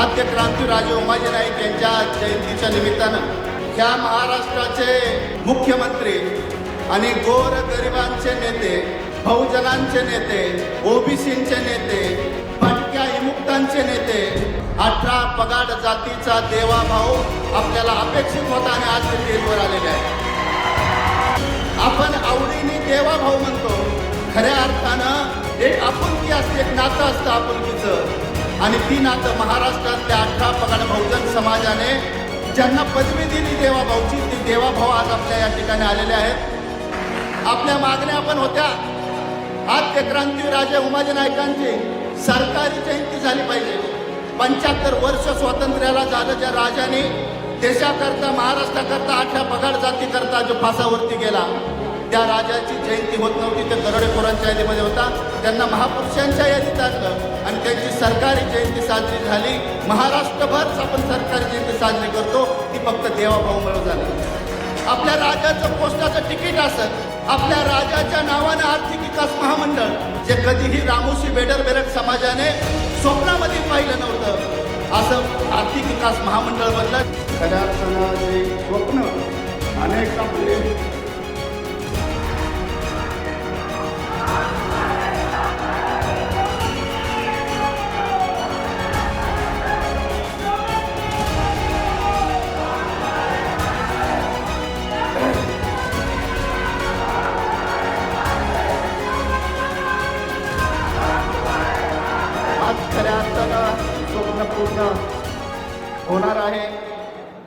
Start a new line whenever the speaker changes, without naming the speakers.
आद्य क्रांतीराजे उमाजी नाईक यांच्या जयंतीच्या निमित्तानं ह्या महाराष्ट्राचे मुख्यमंत्री आणि गोर गरिबांचे नेते बहुजनांचे नेते ओबीसींचे नेते भटक्या विमुक्तांचे नेते अठरा पगाड जातीचा देवाभाऊ आपल्याला अपेक्षित होता आणि आज ते आलेले आहे आपण आवडीने देवाभाऊ म्हणतो. खऱ्या अर्थानं एक आपुलकी असते एक नातं असतं आपुलकीचं. आणि ती नातं महाराष्ट्रातल्या अठरा पगाड बहुजन समाजाने ज्यांना पदवी दिली देवाभाऊची ती देवाभाऊ आज आपल्या या ठिकाणी आलेले आहेत. आपल्या मागण्या पण होत्या. आद्य क्रांती राजे उमाजी नायकांची सरकारी जयंती झाली पाहिजे. पंच्याहत्तर वर्ष स्वातंत्र्याला झालं ज्या राजाने देशाकरता महाराष्ट्राकरता आठव्या पगार जातीकरता जो फासावरती गेला त्या राजाची जयंती होत नव्हती ते दरोडेखोरांच्या यादीमध्ये होता. त्यांना महापुरुषांच्या यादीत आणलं आणि त्यांची सरकारी जयंती साजरी झाली. महाराष्ट्रभरच आपण सरकारी जयंती साजरी करतो. ती फक्त देवाभाऊमुळे झाली. आपल्या राजाचं पोस्टाचं तिकीट असत आपल्या राजाच्या नावानं आर्थिक विकास महामंडळ जे कधीही रामोशी बेडर बेरक समाजाने स्वप्नामध्ये पाहिलं नव्हतं असं आर्थिक विकास महामंडळ बनलं खऱ्या स्वप्न अनेक आपले पूर्ण होणार आहे.